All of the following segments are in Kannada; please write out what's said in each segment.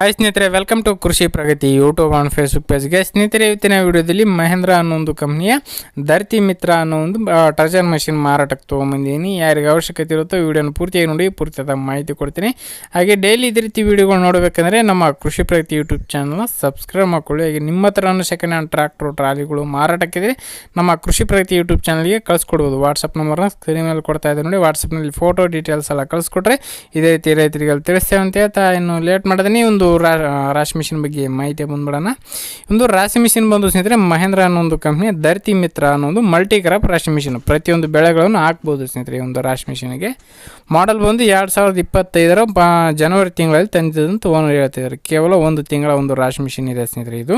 ಹಾಯ್ ಸ್ನೇಹಿತರೆ welcome to Krishi Pragathi YouTube and Facebook ಪೇಜ್ಗೆ ಸ್ನೇಹಿತರೆ, ಇವತ್ತಿನ ವಿಡಿಯೋದಲ್ಲಿ ಮಹೇಂದ್ರ ಅನ್ನೋ ಒಂದು ಕಂಪ್ನಿಯ ಧರ್ತಿ ಮಿತ್ರ ಅನ್ನೋ ಒಂದು ಟರ್ಜರ್ ಮಷಿನ್ ಮಾರಾಟಕ್ಕೆ ತೊಗೊಂಬಂದಿದ್ದೀನಿ. ಯಾರಿಗೆ ಅವಶ್ಯಕತೆ ಇರುತ್ತೋ ವಿಡಿಯೋನ ಪೂರ್ತಿಯಾಗಿ ನೋಡಿ, ಪೂರ್ತಿಯಾದ ಮಾಹಿತಿ ಕೊಡ್ತೀನಿ. ಹಾಗೆ ಡೈಲಿ ಇದೇ ರೀತಿ ವಿಡಿಯೋಗಳು ನೋಡಬೇಕಂದ್ರೆ ನಮ್ಮ ಕೃಷಿ ಪ್ರಗತಿ ಯೂಟ್ಯೂಬ್ ಚಾನಲ್ನ ಸಬ್ಸ್ಕ್ರೈಬ್ ಮಾಡ್ಕೊಳ್ಳಿ. ಹಾಗೆ ನಿಮ್ಮ ಹತ್ರನೂ ಸೆಕೆಂಡ್ ಹ್ಯಾಂಡ್ ಟ್ರ್ಯಾಕ್ಟ್ರು ಟ್ರಾಲಿಗಳು ಮಾರಾಟಕ್ಕಿದ್ರೆ ನಮ್ಮ ಕೃಷಿ ಪ್ರಗತಿ ಯೂಟ್ಯೂಬ್ ಚಾನಲ್ಗೆ ಕಳಿಸ್ಕೊಡ್ಬೋದು. ವಾಟ್ಸಪ್ ನಂಬರ್ನ ಸ್ಕ್ರೀನ್ ಮೇಲೆ ಕೊಡ್ತಾ ಇದ್ದೆ ನೋಡಿ. ವಾಟ್ಸಪ್ನಲ್ಲಿ ಫೋಟೋ ಡೀಟೇಲ್ಸ್ ಎಲ್ಲ ಕಳಿಸ್ಕೊಟ್ರೆ ಇದೇ ರೀತಿ ರೈತರಿಗೆ ತಿಳಿಸ್ತೇವೆ ಅಂತ ಹೇಳ್ತಾ ಇನ್ನು ಲೇಟ್ ಮಾಡಿದ್ರೆ ಒಂದು ರಾ ರಾಶಿ ಮಿಷಿನ್ ಬಗ್ಗೆ ಮಾಹಿತಿ ಬಂದ್ಬಿಡೋಣ. ಒಂದು ರಾಶಿ ಮಿಷಿನ್ ಬಂದು ಸ್ನೇಹಿತರೆ, ಮಹೇಂದ್ರ ಅನ್ನೋ ಒಂದು ಕಂಪ್ನಿ ಧರ್ತಿ ಮಿತ್ರ ಅನ್ನೋ ಒಂದು ಮಲ್ಟಿ ಕ್ರಾಪ್ ರಾಶಿ ಮಿಷಿನ್. ಪ್ರತಿಯೊಂದು ಬೆಳೆಗಳನ್ನು ಹಾಕ್ಬೋದು ಸ್ನೇಹಿತರೆ ಈ ಒಂದು ರಾಶಿ ಮಿಷಿನ್ಗೆ. ಮಾಡೆಲ್ ಬಂದು ಎರಡು ಸಾವಿರದ ಇಪ್ಪತ್ತೈದರ ಜನವರಿ ತಿಂಗಳಲ್ಲಿ ತಂದಿದ್ದಂತ ಓನರ್ ಹೇಳ್ತಿದ್ದಾರೆ. ಕೇವಲ ಒಂದು ತಿಂಗಳ ಒಂದು ರಾಶಿ ಮಿಷಿನ್ ಇದೆ ಸ್ನೇಹಿತರೆ ಇದು.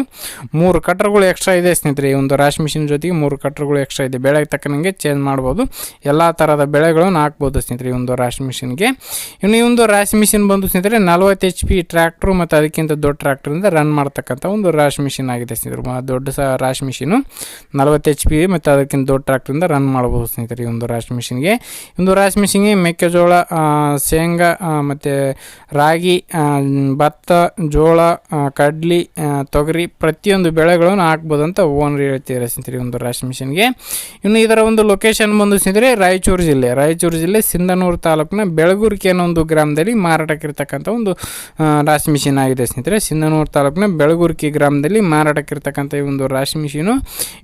ಮೂರು ಕಟ್ಟರ್ಗಳು ಎಕ್ಸ್ಟ್ರಾ ಇದೆ ಸ್ನೇಹಿತರೆ ಈ ಒಂದು ರಾಶಿ ಮಿಷಿನ್ ಜೊತೆಗೆ ಮೂರು ಕಟ್ಟರ್ಗಳು ಎಕ್ಸ್ಟ್ರಾ ಇದೆ. ಬೆಳೆಗೆ ತಕ್ಕನಂಗೆ ಚೇಂಜ್ ಮಾಡ್ಬೋದು. ಎಲ್ಲ ಥರದ ಬೆಳೆಗಳನ್ನು ಹಾಕ್ಬೋದು ಸ್ನೇಹಿತರೆ ಈ ಒಂದು ರಾಶಿ ಮಿಷಿನ್ಗೆ. ಇನ್ನು ಈ ಒಂದು ರಾಶಿ ಮಿಷಿನ್ ಬಂದು ಸ್ನೇಹಿತರೆ, ನಲ್ವತ್ತು ಎಚ್ ಪಿ ಟ್ರ್ಯಾಕ್ಟ್ರು ಮತ್ತು ಅದಕ್ಕಿಂತ ದೊಡ್ಡ ಟ್ರ್ಯಾಕ್ಟ್ರಿಂದ ರನ್ ಮಾಡ್ತಕ್ಕಂಥ ಒಂದು ರಾಶ್ ಮಿಷಿನ್ ಆಗಿದೆ ಸ್ನೇಹಿತರು. ದೊಡ್ಡ ಸಹ ರಾಶ್ ಮಿಷಿನು ನಲವತ್ತು ಎಚ್ ಪಿ ಮತ್ತು ಅದಕ್ಕಿಂತ ದೊಡ್ಡ ಟ್ರ್ಯಾಕ್ಟ್ರಿಂದ ರನ್ ಮಾಡ್ಬೋದು ಸ್ನೇಹಿತರೆ ಈ ಒಂದು ರಾಶ್ ಮಿಷಿನ್ಗೆ ಒಂದು ರಾಶ್ ಮಿಷಿನ್ಗೆ ಮೆಕ್ಕೆಜೋಳ ಶೇಂಗಾ ಮತ್ತು ರಾಗಿ ಭತ್ತ, ಜೋಳ ಕಡ್ಲಿ ತೊಗರಿ ಪ್ರತಿಯೊಂದು ಬೆಳೆಗಳನ್ನು ಹಾಕ್ಬೋದು ಅಂತ ಓನರ್ ಹೇಳ್ತಿದ್ದಾರೆ ಸ್ನೇಹಿತರೆ ಒಂದು ರಾಶ್ ಮಿಷಿನ್ಗೆ ಇನ್ನು ಇದರ ಒಂದು ಲೊಕೇಶನ್ ಬಂದು ಸ್ನೇಹಿತರೆ ರಾಯಚೂರು ಜಿಲ್ಲೆ. ರಾಯಚೂರು ಜಿಲ್ಲೆ ಸಿಂಧನೂರು ತಾಲೂಕಿನ ಬೆಳಗೂರಿಕೆ ಅನ್ನೋ ಒಂದು ಗ್ರಾಮದಲ್ಲಿ ಮಾರಾಟಕ್ಕಿರ್ತಕ್ಕಂಥ ಒಂದು ರಾಶಿ ಮಿಷಿನ್ ಆಗಿದೆ ಸ್ನೇಹಿತರೆ. ಸಿಂಧನೂರು ತಾಲೂಕಿನ ಬೆಳಗುರ್ಕಿ ಗ್ರಾಮದಲ್ಲಿ ಮಾರಾಟಕ್ಕಿರ್ತಕ್ಕಂಥ ಈ ಒಂದು ರಾಶಿ ಮಿಷಿನು.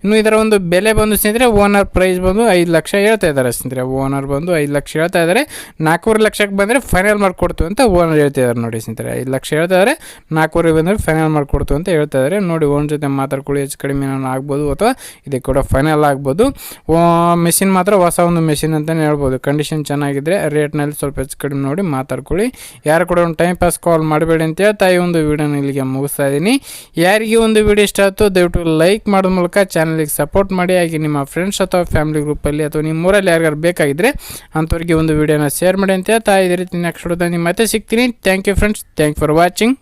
ಇನ್ನು ಇದರ ಒಂದು ಬೆಲೆ ಬಂದು ಸ್ನೇಹಿತರೆ ಓನರ್ ಪ್ರೈಸ್ ಬಂದು ಐದು ಲಕ್ಷ ಹೇಳ್ತಾ ಇದ್ದಾರೆ ಸ್ನೇಹಿತರೆ. ಓನರ್ ಬಂದು ಐದು ಲಕ್ಷ ಹೇಳ್ತಾ ಇದ್ದಾರೆ. ನಾಲ್ಕೂವರೆ ಲಕ್ಷಕ್ಕೆ ಬಂದರೆ ಫೈನಲ್ ಮಾಡಿಕೊಡ್ತು ಅಂತ ಓನರ್ ಹೇಳ್ತಾ ಇದ್ದಾರೆ ನೋಡಿ ಸ್ನೇಹಿತರೆ. ಐದು ಲಕ್ಷ ಹೇಳ್ತಾ ಇದ್ದಾರೆ. ನಾಲ್ಕೂವರೆ ಬಂದರೆ ಫೈನಲ್ ಮಾಡಿಕೊಡ್ತು ಅಂತ ಹೇಳ್ತಾ ಇದ್ದಾರೆ. ನೋಡಿ ಓನ್ ಜೊತೆ ಮಾತಾಡ್ಕೊಳ್ಳಿ. ಹೆಚ್ಚು ಕಡಿಮೆ ನಾನು ಆಗ್ಬೋದು ಅಥವಾ ಇದಕ್ಕೆ ಕೂಡ ಫೈನಲ್ ಆಗ್ಬೋದು. ಮೆಷಿನ್ ಮಾತ್ರ ಹೊಸ ಒಂದು ಮೆಷಿನ್ ಅಂತಲೇ ಹೇಳ್ಬೋದು. ಕಂಡೀಷನ್ ಚೆನ್ನಾಗಿದ್ದರೆ ರೇಟ್ನಲ್ಲಿ ಸ್ವಲ್ಪ ಹೆಚ್ಚು ಕಡಿಮೆ ನೋಡಿ ಮಾತಾಡ್ಕೊಳ್ಳಿ. ಯಾರು ಕೂಡ ಒಂದು ಟೈಮ್ ಪಾಸ್ ಕಾಲ್ ಮಾಡಬೇಡಿ ಅಂತ ಈ ಒಂದು ವಿಡಿಯೋನ ಇಲ್ಲಿಗೆ ಮುಗಿಸ್ತಾ ಇದ್ದೀನಿ. ಯಾರಿಗೆ ಒಂದು ವಿಡಿಯೋ ಇಷ್ಟ ಆಯ್ತು ದಯವಿಟ್ಟು ಲೈಕ್ ಮಾಡೋದ ಮೂಲಕ ಚಾನಲಿಗೆ ಸಪೋರ್ಟ್ ಮಾಡಿ, ಹಾಗೆ ನಿಮ್ಮ ಫ್ರೆಂಡ್ಸ್ ಅಥವಾ ಫ್ಯಾಮಿಲಿ ಗ್ರೂಪಲ್ಲಿ ಅಥವಾ ನಿಮ್ಮ ಊರಲ್ಲಿ ಯಾರಿಗಾರು ಬೇಕಾಗಿದ್ದರೆ ಅಂಥವ್ರಿಗೆ ಒಂದು ವಿಡಿಯೋನ ಶೇರ್ ಮಾಡಿ ಅಂತ ಹೇಳ್ತಾ ಇದೇ ರೀತಿ ನೆಕ್ಸ್ಟ್ ನಿಮ್ಮ ಮತ್ತೆ ಸಿಗ್ತೀನಿ. Thank you friends thank for watching